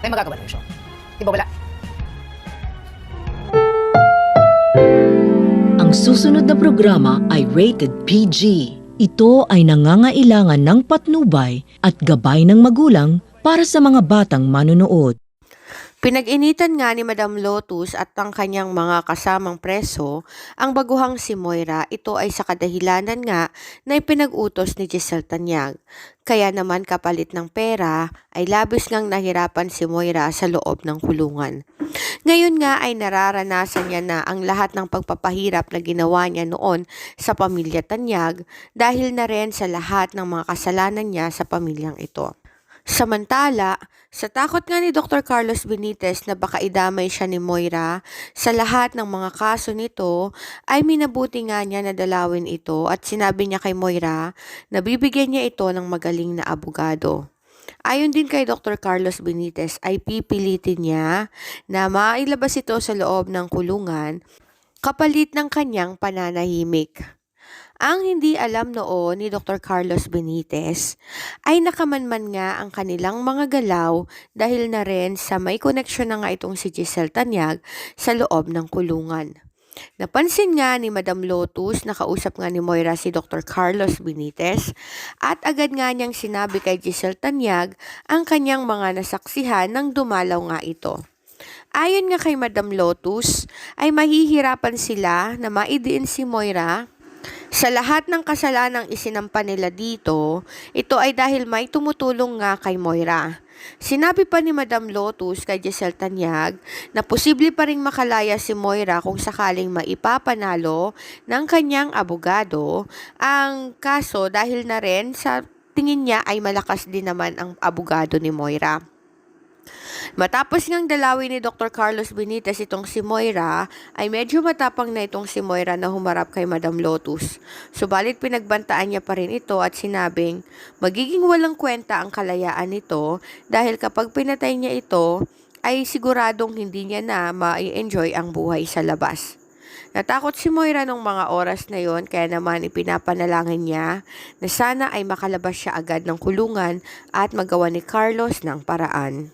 May magagawa ng siya. Di ba wala? Ang susunod na programa ay rated PG. Ito ay nangangailangan ng patnubay at gabay ng magulang para sa mga batang manunood. Pinag-initan nga ni Madam Lotus at ang kanyang mga kasamang preso ang baguhang si Moira. Ito ay sa kadahilanan nga na ipinag-utos ni Giselle Tanyag. Kaya naman kapalit ng pera ay labis ngang nahirapan si Moira sa loob ng kulungan. Ngayon nga ay nararanasan niya na ang lahat ng pagpapahirap na ginawa niya noon sa pamilya Tanyag dahil na rin sa lahat ng mga kasalanan niya sa pamilyang ito. Samantala, sa takot nga ni Dr. Carlos Benitez na baka idamay siya ni Moira, sa lahat ng mga kaso nito ay minabuti nga niya na dalawin ito at sinabi niya kay Moira na bibigyan niya ito ng magaling na abogado. Ayon din kay Dr. Carlos Benitez ay pipilitin niya na mailabas ito sa loob ng kulungan kapalit ng kanyang pananahimik. Ang hindi alam noon ni Dr. Carlos Benitez ay nakamanman nga ang kanilang mga galaw dahil na rin sa may koneksyon na nga itong si Giselle Tanyag sa loob ng kulungan. Napansin nga ni Madam Lotus na kausap nga ni Moira si Dr. Carlos Benitez at agad nga niyang sinabi kay Giselle Tanyag ang kanyang mga nasaksihan nang dumalaw nga ito. Ayon nga kay Madam Lotus ay mahihirapan sila na maidiin si Moira sa lahat ng kasalanang isinampa nila dito, ito ay dahil may tumutulong nga kay Moira. Sinabi pa ni Madam Lotus kay Giselle Tanyag na posible pa rin makalaya si Moira kung sakaling maipapanalo ng kanyang abogado ang kaso dahil na rin sa tingin niya ay malakas din naman ang abogado ni Moira. Matapos ngang dalawin ni Dr. Carlos Benitez itong si Moira, ay medyo matapang na itong si Moira na humarap kay Madam Lotus. Subalit pinagbantaan niya pa rin ito at sinabing magiging walang kwenta ang kalayaan nito dahil kapag pinatay niya ito, ay siguradong hindi niya na ma-enjoy ang buhay sa labas. Natakot si Moira nung mga oras na yon kaya naman ipinapanalangin niya na sana ay makalabas siya agad ng kulungan at magawa ni Carlos ng paraan.